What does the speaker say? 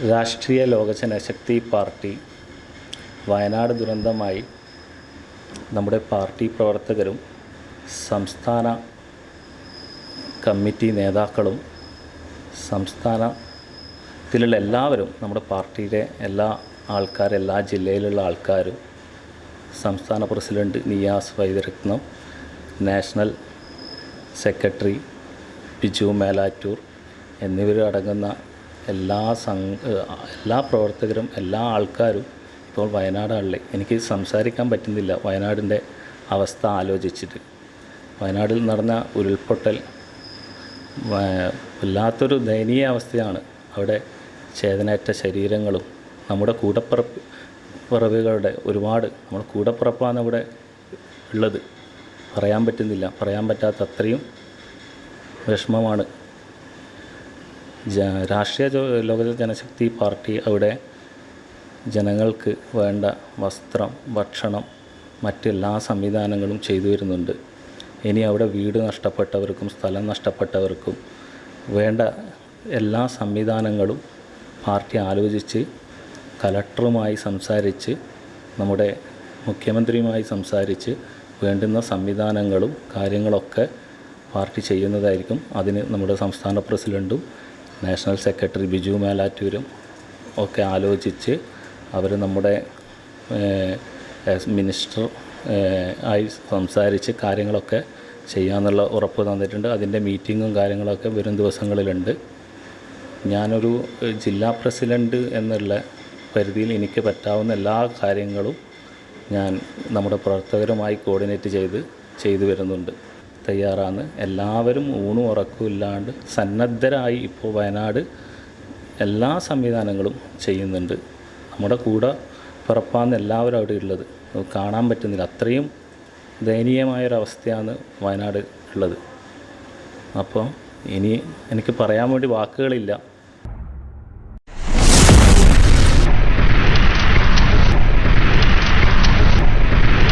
രാഷ്ട്രീയ ലോക ജനശക്തി പാർട്ടി വയനാട് ദുരന്തമായി നമ്മുടെ പാർട്ടി പ്രവർത്തകരും സംസ്ഥാന കമ്മിറ്റി നേതാക്കളും സംസ്ഥാനത്തിലുള്ള എല്ലാവരും നമ്മുടെ പാർട്ടിയിലെ എല്ലാ ആൾക്കാരും എല്ലാ ജില്ലയിലുള്ള ആൾക്കാരും സംസ്ഥാന president Niyas Vaidyaratnam national secretary Biju Melattur എന്നിവരടങ്ങുന്ന എല്ലാ സംഘ എല്ലാ പ്രവർത്തകരും എല്ലാ ആൾക്കാരും ഇപ്പോൾ വയനാടാണല്ലേ എനിക്ക് സംസാരിക്കാൻ പറ്റുന്നില്ല വയനാടിന്റെ അവസ്ഥ ആലോചിച്ചിട്ട്. വയനാടിൽ നടന്ന ഉരുൾപൊട്ടൽ വല്ലാത്തൊരു ദയനീയ അവസ്ഥയാണ്. അവിടെ ചേതനേറ്റ ശരീരങ്ങളും നമ്മുടെ കൂടപ്പിറപ്പ് പിറവികളുടെ ഒരുപാട് നമ്മുടെ കൂടപ്പിറപ്പാണ് ഇവിടെ ഉള്ളത്. പറയാൻ പറ്റുന്നില്ല. പറയാൻ പറ്റാത്ത അത്രയും വിഷമമാണ് രാഷ്ട്രീയ ലോക ജനശക്തി പാർട്ടി അവിടെ ജനങ്ങൾക്ക് വേണ്ട വസ്ത്രം ഭക്ഷണം മറ്റെല്ലാ സംവിധാനങ്ങളും ചെയ്തു വരുന്നുണ്ട്. ഇനി അവിടെ വീട് നഷ്ടപ്പെട്ടവർക്കും സ്ഥലം നഷ്ടപ്പെട്ടവർക്കും വേണ്ട എല്ലാ സംവിധാനങ്ങളും പാർട്ടി ആലോചിച്ച് കലക്ടറുമായി സംസാരിച്ച് നമ്മുടെ മുഖ്യമന്ത്രിയുമായി സംസാരിച്ച് വേണ്ടുന്ന സംവിധാനങ്ങളും കാര്യങ്ങളൊക്കെ പാർട്ടി ചെയ്യുന്നതായിരിക്കും. അതിന് നമ്മുടെ സംസ്ഥാന പ്രസിഡന്റും നാഷണൽ സെക്രട്ടറി ബിജു മേലാറ്റൂരും ഒക്കെ ആലോചിച്ച് അവർ നമ്മുടെ മിനിസ്റ്റർ ആയി സംസാരിച്ച് കാര്യങ്ങളൊക്കെ ചെയ്യാമെന്നുള്ള ഉറപ്പ് തന്നിട്ടുണ്ട്. അതിന്റെ മീറ്റിങ്ങും കാര്യങ്ങളൊക്കെ വരും ദിവസങ്ങളിലുണ്ട്. ഞാനൊരു ജില്ലാ പ്രസിഡന്റ് എന്നുള്ള പരിധിയിൽ എനിക്ക് പറ്റാവുന്ന എല്ലാ കാര്യങ്ങളും ഞാൻ നമ്മുടെ പ്രവർത്തകരുമായി കോർഡിനേറ്റ് ചെയ്ത് ചെയ്തു വരുന്നുണ്ട്. തയ്യാറാണ്. എല്ലാവരും ഊണും ഉറക്കവും ഇല്ലാണ്ട് സന്നദ്ധരായി ഇപ്പോൾ വയനാട് എല്ലാ സംവിധാനങ്ങളും ചെയ്യുന്നുണ്ട്. നമ്മുടെ കൂടെ പിറപ്പാന്ന് എല്ലാവരും അവിടെ ഉള്ളത്. കാണാൻ പറ്റുന്നില്ല. അത്രയും ദയനീയമായൊരവസ്ഥയാണ് വയനാട് ഉള്ളത്. അപ്പോൾ ഇനി എനിക്ക് പറയാൻ വേണ്ടി വാക്കുകളില്ല.